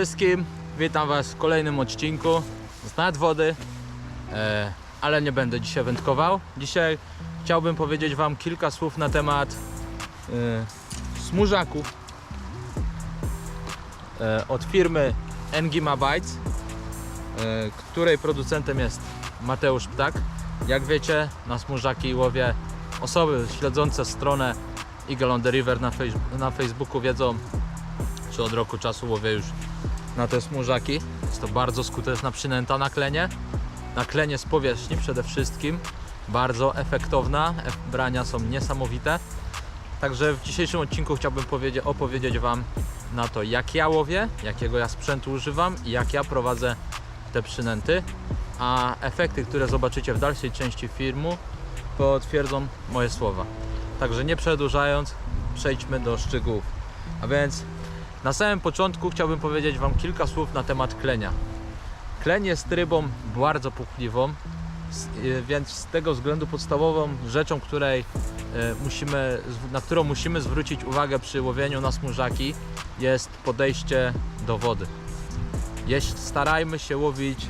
Wszystkim, witam Was w kolejnym odcinku z nadwody, e, ale nie będę dzisiaj wędkował. Dzisiaj chciałbym powiedzieć Wam kilka słów na temat e, smurzaków e, od firmy Engima Bites, e, której producentem jest Mateusz Ptak. Jak wiecie, na smurżaki łowię osoby śledzące stronę Eagle on the River na, na Facebooku wiedzą, czy od roku czasu łowię już na te smurżaki. Jest to bardzo skuteczna przynęta na klenie. Na klenie z powierzchni przede wszystkim. Bardzo efektowna. Ef- Brania są niesamowite. Także w dzisiejszym odcinku chciałbym powiedzieć, opowiedzieć Wam na to, jak ja łowię, jakiego ja sprzętu używam i jak ja prowadzę te przynęty. A efekty, które zobaczycie w dalszej części filmu, potwierdzą moje słowa. Także nie przedłużając, przejdźmy do szczegółów. A więc na samym początku chciałbym powiedzieć Wam kilka słów na temat klenia. Kleń jest rybą bardzo płochliwą, s- y, więc z tego względu podstawową rzeczą, której e, musimy, na którą musimy zwrócić uwagę przy łowieniu na smóżaki jest podejście do wody. Jeśli starajmy się łowić y,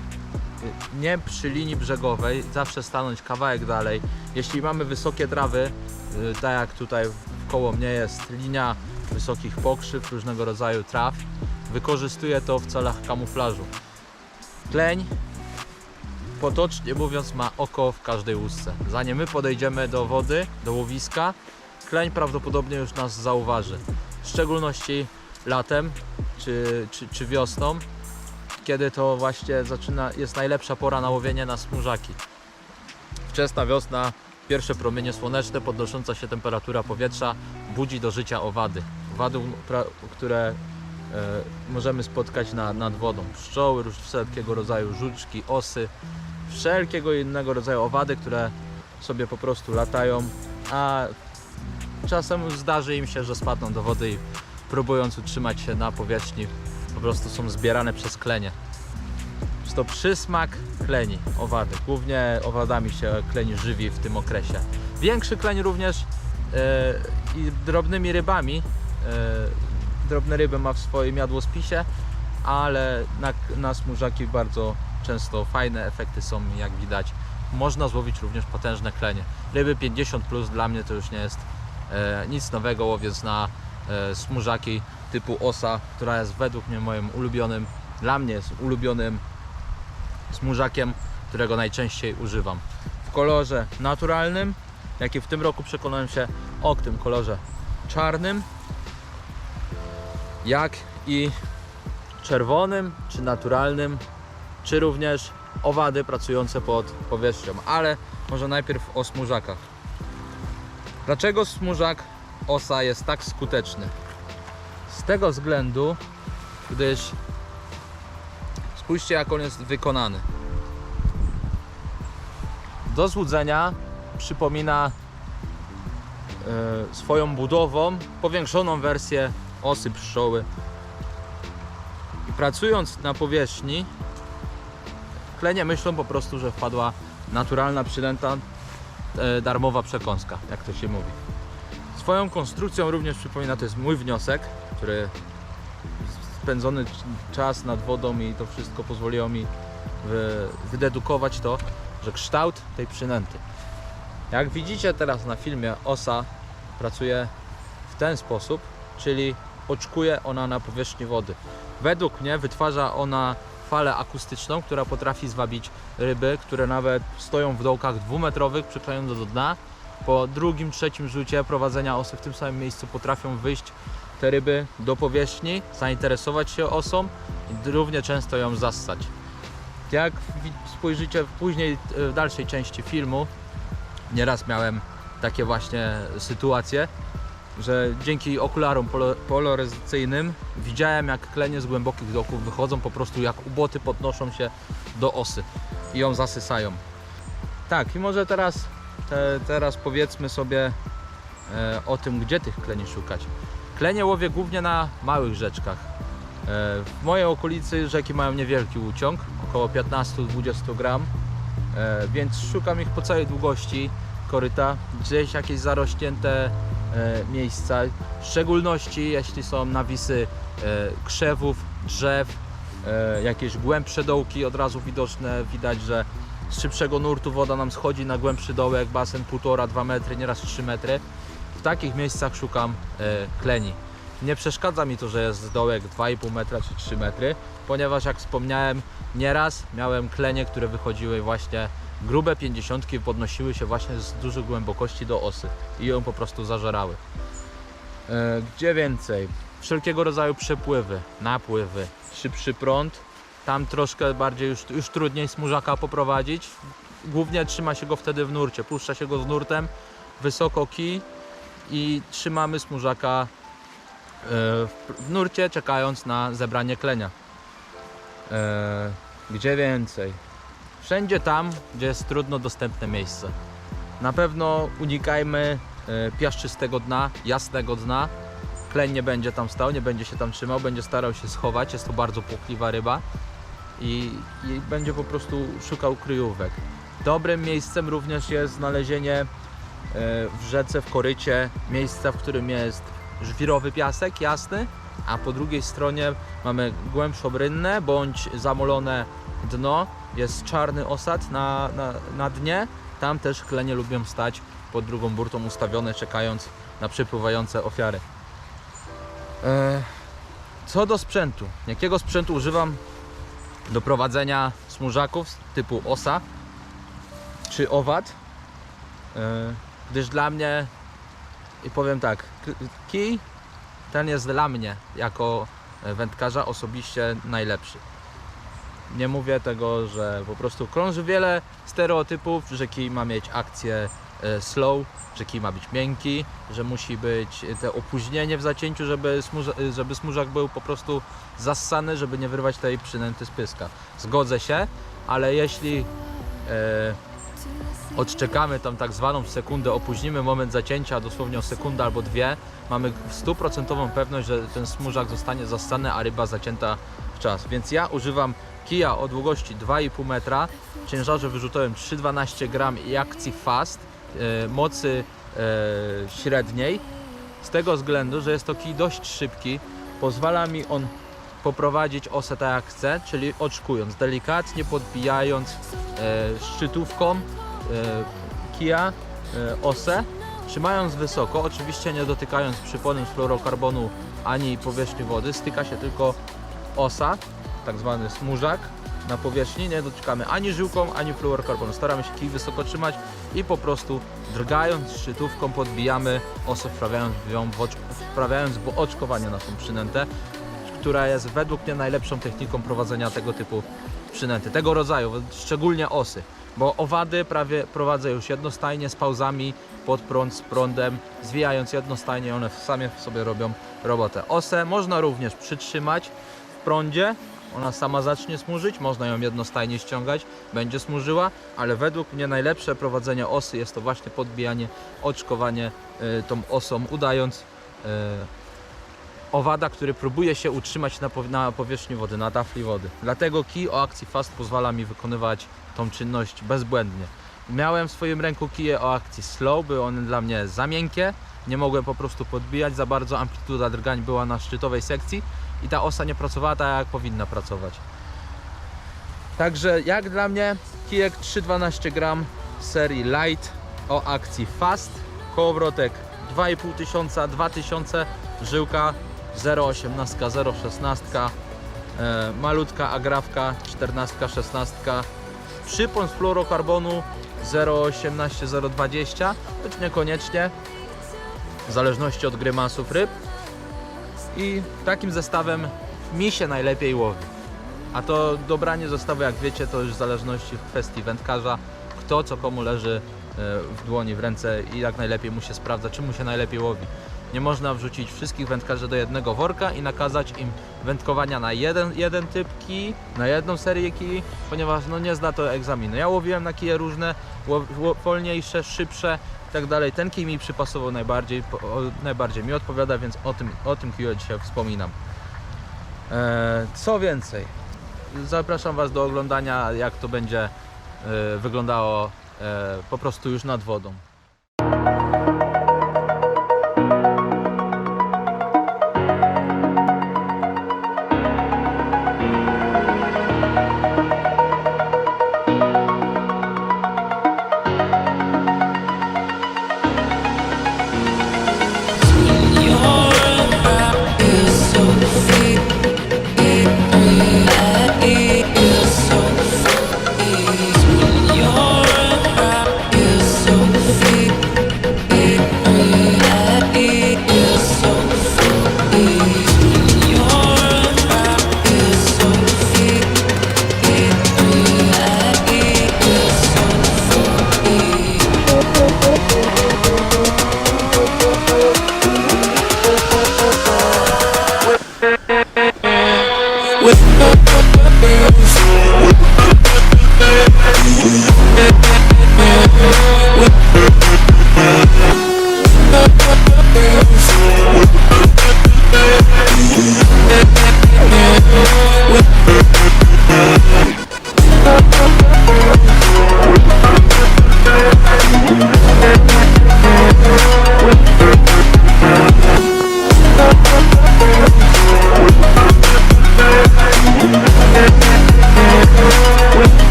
nie przy linii brzegowej, zawsze stanąć kawałek dalej. Jeśli mamy wysokie trawy, y, tak jak tutaj koło mnie jest linia wysokich pokrzyw, różnego rodzaju traw, wykorzystuję to w celach kamuflażu. Kleń, potocznie mówiąc, ma oko w każdej łusce. Zanim my podejdziemy do wody, do łowiska, kleń prawdopodobnie już nas zauważy. W szczególności latem czy, czy, czy wiosną, kiedy to właśnie zaczyna, jest najlepsza pora na łowienie na smóżaki. Wczesna wiosna, pierwsze promienie słoneczne, podnosząca się temperatura powietrza budzi do życia owady. Owady, pra- które e, możemy spotkać na, nad wodą. Pszczoły, wszelkiego rodzaju żuczki, osy, wszelkiego innego rodzaju owady, które sobie po prostu latają, a czasem zdarzy im się, że spadną do wody i próbując utrzymać się na powierzchni, po prostu są zbierane przez klenie. Jest to przysmak kleni, owady. Głównie owadami się kleń żywi w tym okresie. Większy kleń również e, i drobnymi rybami. E, drobne ryby ma w swoim jadłospisie, ale na, na smóżaki bardzo często fajne efekty są, jak widać. Można złowić również potężne klenie. Ryby 50 plus dla mnie to już nie jest e, nic nowego, łowiąc na e, smóżaki typu osa, która jest według mnie moim ulubionym, dla mnie jest ulubionym smurzakiem, którego najczęściej używam. W kolorze naturalnym, jak i w tym roku przekonałem się o tym kolorze czarnym, jak i czerwonym, czy naturalnym, czy również owady pracujące pod powierzchnią. Ale może najpierw o smużakach. Dlaczego smużak osa jest tak skuteczny? Z tego względu, gdyż spójrzcie jak on jest wykonany. Do złudzenia przypomina e, swoją budową powiększoną wersję osy pszczoły. I pracując na powierzchni, klenie myślą po prostu, że wpadła naturalna przynęta, e, darmowa przekąska, jak to się mówi. Swoją konstrukcją również przypomina, to jest mój wniosek, który spędzony czas nad wodą i to wszystko pozwoliło mi wy, wydedukować to, że kształt tej przynęty. Jak widzicie teraz na filmie, osa pracuje w ten sposób, czyli oczkuje ona na powierzchni wody. Według mnie wytwarza ona falę akustyczną, która potrafi zwabić ryby, które nawet stoją w dołkach dwumetrowych, przyklejone do dna. Po drugim, trzecim rzucie prowadzenia osy w tym samym miejscu potrafią wyjść te ryby do powierzchni, zainteresować się osą i równie często ją zassać. Jak spojrzycie później e, w dalszej części filmu, nieraz miałem takie właśnie sytuacje, że dzięki okularom polaryzacyjnym widziałem jak klenie z głębokich doków wychodzą po prostu jak uboty podnoszą się do osy i ją zasysają. Tak, i może teraz, te, teraz powiedzmy sobie e, o tym, gdzie tych kleni szukać. Klenie łowię głównie na małych rzeczkach. E, W mojej okolicy rzeki mają niewielki uciąg, około 15-20 gram, e, więc szukam ich po całej długości koryta, gdzieś jakieś zarośnięte miejsca, w szczególności jeśli są nawisy e, krzewów, drzew, e, jakieś głębsze dołki od razu widoczne, widać, że z szybszego nurtu woda nam schodzi na głębszy dołek, basen 1,5-2 metry, nieraz 3 metry. W takich miejscach szukam e, kleni. Nie przeszkadza mi to, że jest dołek 2,5 metra czy 3 metry, ponieważ jak wspomniałem, nieraz miałem klenie, które wychodziły właśnie grube 50 podnosiły się właśnie z dużych głębokości do osy i ją po prostu zażerały. E, Gdzie więcej? Wszelkiego rodzaju przepływy, napływy, szybszy prąd. Tam troszkę bardziej już, już trudniej smużaka poprowadzić. Głównie trzyma się go wtedy w nurcie. Puszcza się go z nurtem, wysoko kij i trzymamy smużaka e, w w nurcie, czekając na zebranie klenia. E, Gdzie więcej? Wszędzie tam, gdzie jest trudno dostępne miejsce. Na pewno unikajmy e, piaszczystego dna, jasnego dna. Kleń nie będzie tam stał, nie będzie się tam trzymał, będzie starał się schować. Jest to bardzo płochliwa ryba i, i będzie po prostu szukał kryjówek. Dobrym miejscem również jest znalezienie e, w rzece, w korycie miejsca, w którym jest żwirowy piasek jasny, a po drugiej stronie mamy głębszą rynnę bądź zamolone dno. Jest czarny osad na, na, na dnie. Tam też klenie lubią stać pod drugą burtą ustawione, czekając na przypływające ofiary. E, co do sprzętu. Jakiego sprzętu używam do prowadzenia smużaków typu osa czy owad? E, gdyż dla mnie, i powiem tak, kij ten jest dla mnie jako wędkarza osobiście najlepszy. Nie mówię tego, że po prostu krąży wiele stereotypów, że kij ma mieć akcję e, slow, że kij ma być miękki, że musi być te opóźnienie w zacięciu, żeby, smurza, żeby smużak był po prostu zassany, żeby nie wyrwać tej przynęty z pyska. Zgodzę się, ale jeśli e, odczekamy tam tak zwaną sekundę, opóźnimy moment zacięcia dosłownie o sekundę albo dwie, mamy stuprocentową pewność, że ten smużak zostanie zassany, a ryba zacięta w czas. Więc ja używam kija o długości 2,5 metra, ciężarze wyrzutowym 3,12 gram i akcji fast, e, mocy e, średniej, z tego względu, że jest to kij dość szybki, pozwala mi on poprowadzić osę tak jak chcę, czyli oczkując, delikatnie podbijając e, szczytówką kija osę, trzymając wysoko, oczywiście nie dotykając przyponem z fluorokarbonu ani powierzchni wody, styka się tylko osa, tak zwany smużak na powierzchni, nie dotykamy ani żyłką, ani fluorokarbonu. Staramy się kij wysoko trzymać i po prostu drgając szczytówką podbijamy osę, wprawiając, ją w wprawiając w oczkowanie naszą przynętę, która jest według mnie najlepszą techniką prowadzenia tego typu przynęty, tego rodzaju, szczególnie osy. Bo owady prawie prowadzę już jednostajnie z pauzami pod prąd, z prądem, zwijając jednostajnie, one same sobie robią robotę. Osę można również przytrzymać w prądzie, ona sama zacznie smużyć, można ją jednostajnie ściągać, będzie smużyła, ale według mnie najlepsze prowadzenie osy jest to właśnie podbijanie, oczkowanie y, tą osą, udając y, owada, który próbuje się utrzymać na, pow- na powierzchni wody, na tafli wody. Dlatego kij o akcji fast pozwala mi wykonywać tą czynność bezbłędnie. Miałem w swoim ręku kije o akcji slow, były one dla mnie za miękkie, nie mogłem po prostu podbijać za bardzo, amplituda drgań była na szczytowej sekcji i ta osa nie pracowała tak jak powinna pracować. Także jak dla mnie kijek 312 gram serii light o akcji fast, kołowrotek 2,5 tysiąca, 2000, żyłka 0,18, 0,16, e, malutka agrawka 14, 16, przypon z fluorokarbonu 0,18, 0,20, choć niekoniecznie, w zależności od grymasów ryb. I takim zestawem mi się najlepiej łowi. A to dobranie zestawu, jak wiecie, to już w zależności w kwestii wędkarza, kto co komu leży e, w dłoni, w ręce i jak najlepiej mu się sprawdza, czym mu się najlepiej łowi. Nie można wrzucić wszystkich wędkarzy do jednego worka i nakazać im wędkowania na jeden, jeden typ kij, na jedną serię kij, ponieważ no nie zna to egzaminu. Ja łowiłem na kije różne, wolniejsze, szybsze i tak dalej. Ten kij mi przypasował najbardziej, po, najbardziej mi odpowiada, więc o tym, o tym kiju dzisiaj wspominam. E, co więcej, zapraszam Was do oglądania, jak to będzie e, wyglądało e, po prostu już nad wodą. Także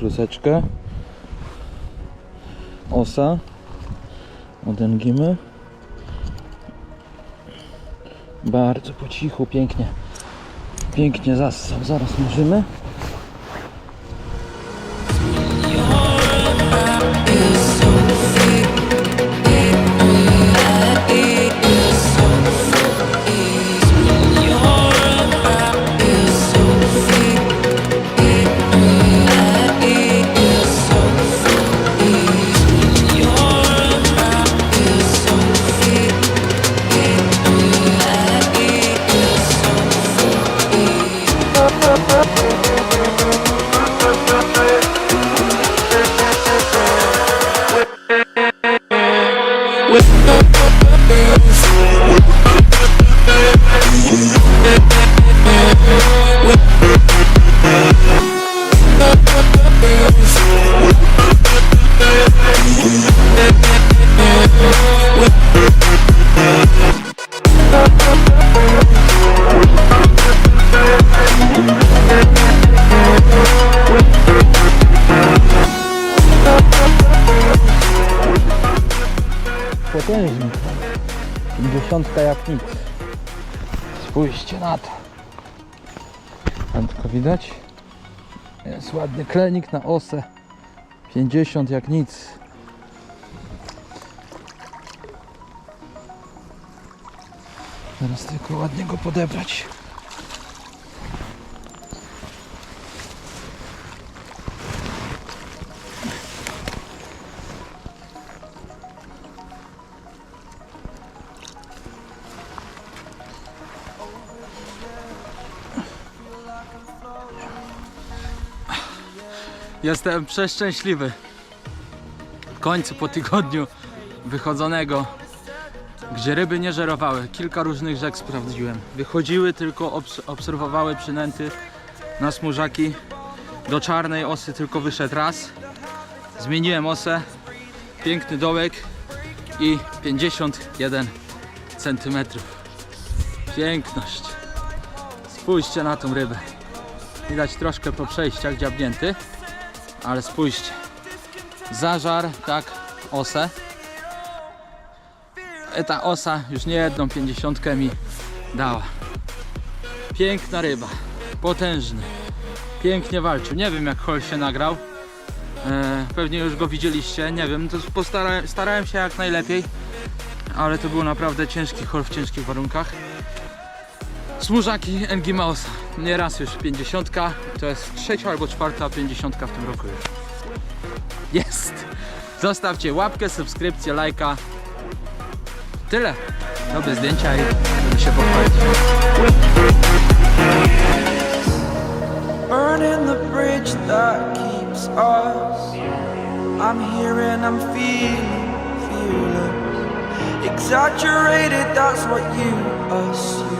kluseczkę. Osa. Odęgimy. Bardzo po cichu, pięknie. Pięknie zassał. Zaraz mierzymy. 50 jak nic. Spójrzcie na to. Tam tylko widać. Jest ładny klenik na osę. 50 jak nic. Teraz tylko ładnie go podebrać. Jestem przeszczęśliwy. W końcu po tygodniu wychodzonego, gdzie ryby nie żerowały. Kilka różnych rzek sprawdziłem. Wychodziły, tylko obs- obserwowały przynęty na smużaki. Do czarnej osy tylko wyszedł raz. Zmieniłem osę. Piękny dołek i 51 centymetrów. Piękność. Spójrzcie na tą rybę. Widać troszkę po przejściach dziabnięty, ale spójrzcie. Zażar, tak, osę. E, Ta osa już nie jedną pięćdziesiątkę mi dała. Piękna ryba, potężny. Pięknie walczył. Nie wiem jak Hol się nagrał. E, pewnie już go widzieliście, nie wiem, to postarałem, starałem się jak najlepiej, ale to był naprawdę ciężki hol w ciężkich warunkach. Smużaki NG Mausa. Nie raz już 50. To jest trzecia albo czwarta 50 w tym roku już. Jest! Zostawcie łapkę, subskrypcję, lajka. Tyle. Robię zdjęcia i będę się pochwalić. burning the bridge that keeps us. I'm here and I'm feeling. Exaggerated, that's what you assume.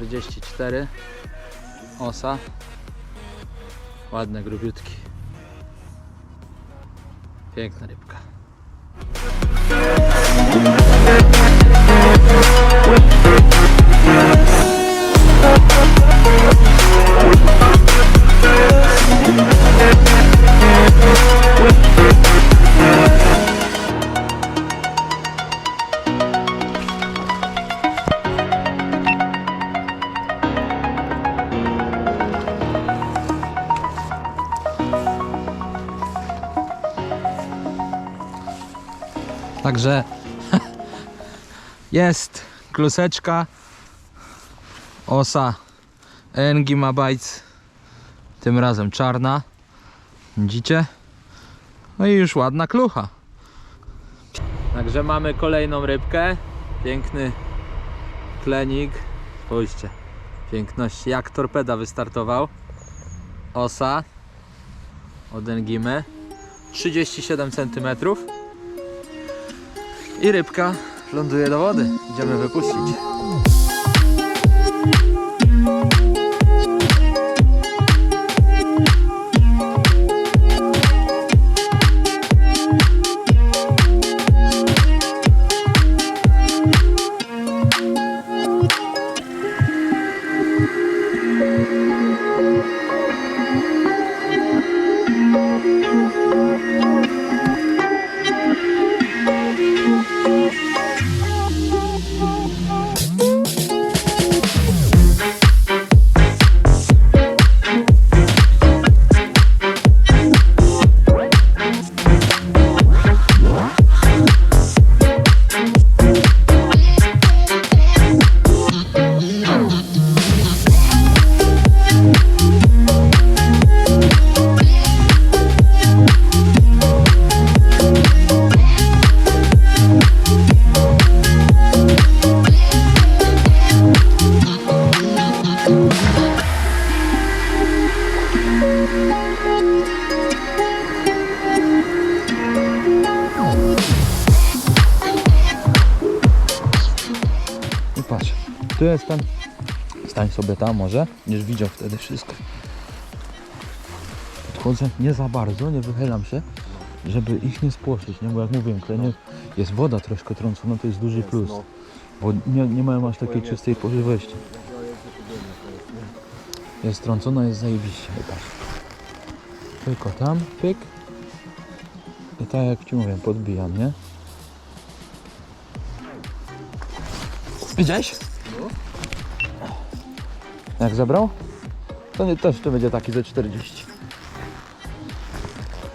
44. Osa. Ładne, grubiutki. Piękna rybka. Jest. Kluseczka, osa. Engima Bites, tym razem czarna, widzicie? No i już ładna klucha. Także mamy kolejną rybkę, piękny klenik, spójrzcie, piękność, jak torpeda wystartował, osa. Od Engimy, 37 cm. I rybka ląduje do wody. Idziemy wypuścić. Jestem. Stań sobie tam może, będziesz widział wtedy wszystko. Podchodzę nie za bardzo, nie wychylam się, żeby ich nie spłoszyć, nie? Bo jak mówiłem, klenie jest woda troszkę trącona, to jest duży plus. Bo nie, nie mają aż takiej czystej pożywości. Jest trącona, jest zajebiście, patrz. Tylko tam, pyk. I tak jak Ci mówię, podbijam, nie? Widziałeś? Jak zabrał? To nie, też to będzie taki ze 40.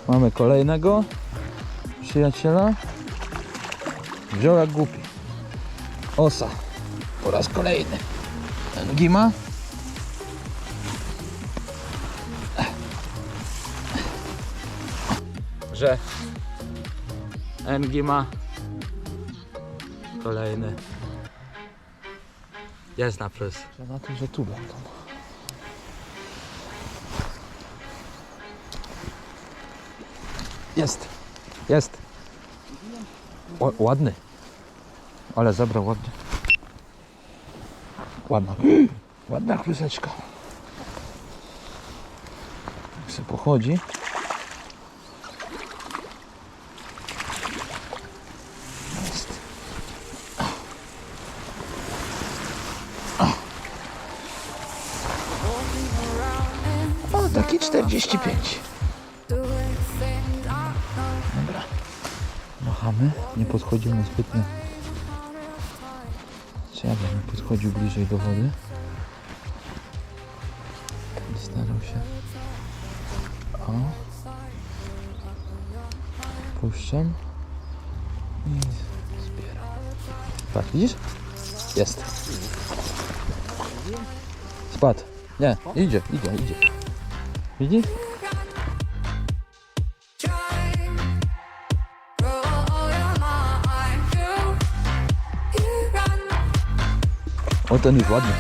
Mamy kolejnego przyjaciela. Wziął jak głupi. Osa. Po raz kolejny. Gima. Że Engima kolejny jest na plus. Na tym, że tu będą. Jest. Jest. O, ładny. Ale zabrał ładnie. Ładna. Ładna kluseczka. Jak se pochodzi. Bliżej do wody? Będę starał się. O. Puszczam. I zbieram. Patrz, widzisz? Jest. Spadł. Nie, idzie, idzie, idzie. Widzisz? O, ten już ładny.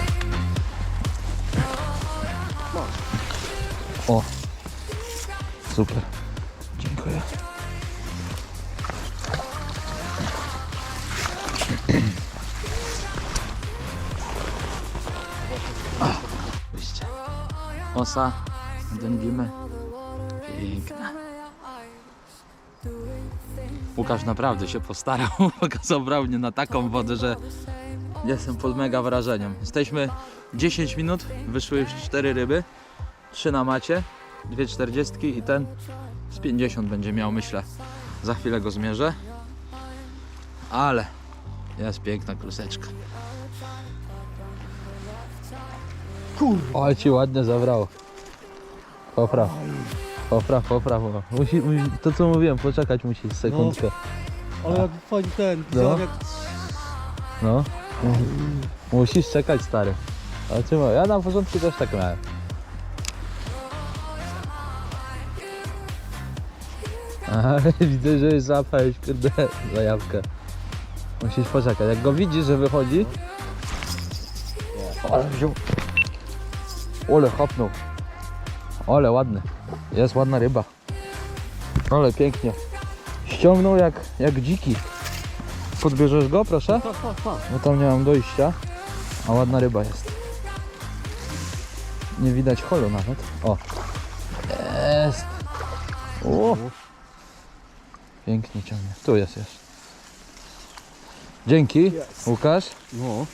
O. Super. Dziękuję. Osa. Dęgimy. Piękna. Łukasz naprawdę się postarał, zabrał mnie na taką wodę, że jestem pod mega wrażeniem. Jesteśmy 10 minut, wyszły już 4 ryby, 3 na macie, 2 czterdziestki i ten z 50 będzie miał, myślę. Za chwilę go zmierzę. Ale jest piękna kluseczka. Kurwa. Ale ci ładnie zabrało. Popraw. Popraw, popraw. Musi, musi, to co mówiłem, poczekać musisz sekundkę. Ale jak fajny ten, No. no. jak No. Musisz czekać, stary. Ma- ja na początku też tak miałem. Aha, widzę, że już złapałeś, kurde, zajawkę. Musisz poczekać. Jak go widzisz, że wychodzi... Ale wziął. Ole, hopnął. Ole, ładny. Jest ładna ryba. Ale pięknie. Ściągnął jak, jak dziki. Podbierzesz go, proszę? Bo tam nie mam dojścia. A ładna ryba jest. Nie widać holu nawet. O. Jest. O. Pięknie ciągnie. Tu jest jeszcze. Dzięki, Jest. Łukasz. No.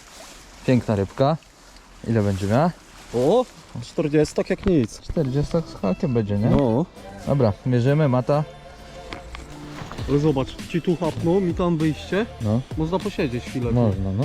Piękna rybka. Ile będzie miała? O, 40 jak nic. 40 z hakiem będzie, nie? No. Dobra, mierzymy, mata. Ale zobacz, ci tu chapną, mi tam wyjście. No, Można posiedzieć chwilę. można, no.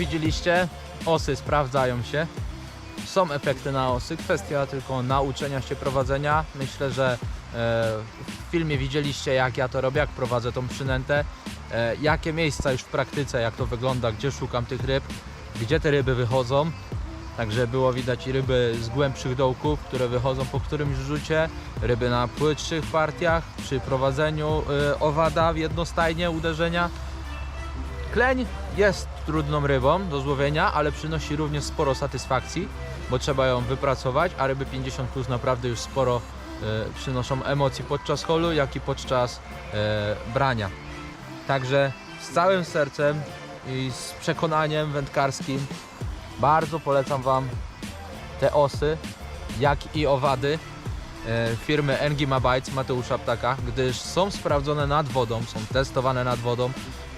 Widzieliście, osy sprawdzają się. Są efekty na osy, kwestia tylko nauczenia się prowadzenia. Myślę, że e, w filmie widzieliście jak ja to robię, jak prowadzę tą przynętę, e, jakie miejsca już w praktyce, jak to wygląda, gdzie szukam tych ryb, gdzie te ryby wychodzą. Także było widać ryby z głębszych dołków, które wychodzą po którymś rzucie, ryby na płytszych partiach, przy prowadzeniu e, owada w jednostajnie uderzenia. Kleń jest trudną rybą do złowienia, ale przynosi również sporo satysfakcji, bo trzeba ją wypracować, a ryby 50 plus naprawdę już sporo e, przynoszą emocji podczas holu, jak i podczas e, brania. Także z całym sercem i z przekonaniem wędkarskim bardzo polecam Wam te osy, jak i owady e, firmy Engima Bites Mateusza Ptaka, gdyż są sprawdzone nad wodą, są testowane nad wodą,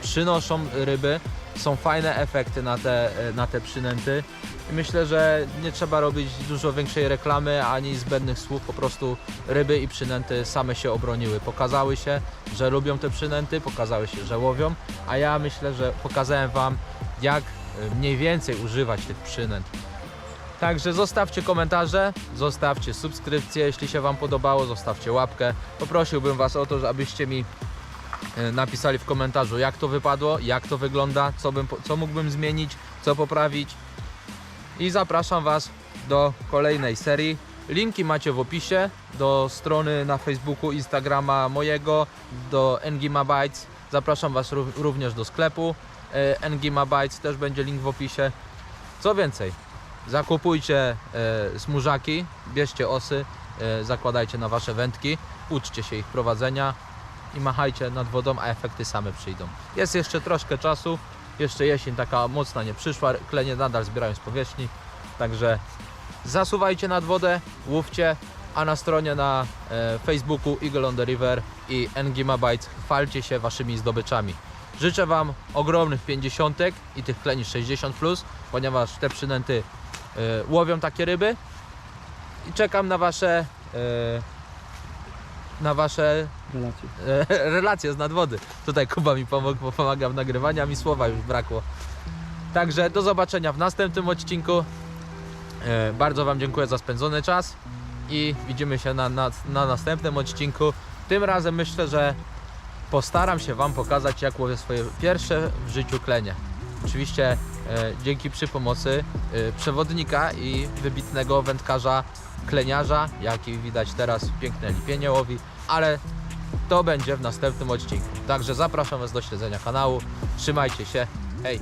przynoszą ryby, są fajne efekty na te, e, na te przynęty. I myślę, że nie trzeba robić dużo większej reklamy ani zbędnych słów, po prostu ryby i przynęty same się obroniły. Pokazały się, że lubią te przynęty, pokazały się, że łowią, a ja myślę, że pokazałem Wam, jak e, mniej więcej używać tych przynęt. Także zostawcie komentarze, zostawcie subskrypcję, jeśli się Wam podobało, zostawcie łapkę. Poprosiłbym Was o to, abyście mi napisali w komentarzu, jak to wypadło, jak to wygląda, co, bym, co mógłbym zmienić, co poprawić. I zapraszam Was do kolejnej serii. Linki macie w opisie do strony na Facebooku, Instagrama mojego, do Engima Bytes. Zapraszam Was ró- również do sklepu e, Engima Bytes, też będzie link w opisie. Co więcej, zakupujcie e, smużaki, bierzcie osy, e, zakładajcie na Wasze wędki, uczcie się ich prowadzenia i machajcie nad wodą, a efekty same przyjdą. Jest jeszcze troszkę czasu, jeszcze jesień taka mocna nie przyszła, klenie nadal zbierają z powierzchni, także zasuwajcie nad wodę, łówcie, a na stronie na e, Facebooku Eagle on the River i Engima Bites chwalcie się waszymi zdobyczami. Życzę Wam ogromnych 50 i tych kleni 60+, plus, ponieważ te przynęty e, łowią takie ryby i czekam na Wasze e, na Wasze Relacje. e, relacje z nadwody. Tutaj Kuba mi pomógł, bo pomaga w nagrywaniu, a mi słowa już brakło. Także do zobaczenia w następnym odcinku. E, bardzo Wam dziękuję za spędzony czas i widzimy się na, na, na następnym odcinku. Tym razem myślę, że postaram się Wam pokazać, jak łowię swoje pierwsze w życiu klenie. Oczywiście e, dzięki przy pomocy e, przewodnika i wybitnego wędkarza kleniarza, jaki widać teraz piękne lipienie łowi, ale to będzie w następnym odcinku. Także zapraszam Was do śledzenia kanału. Trzymajcie się. Hej!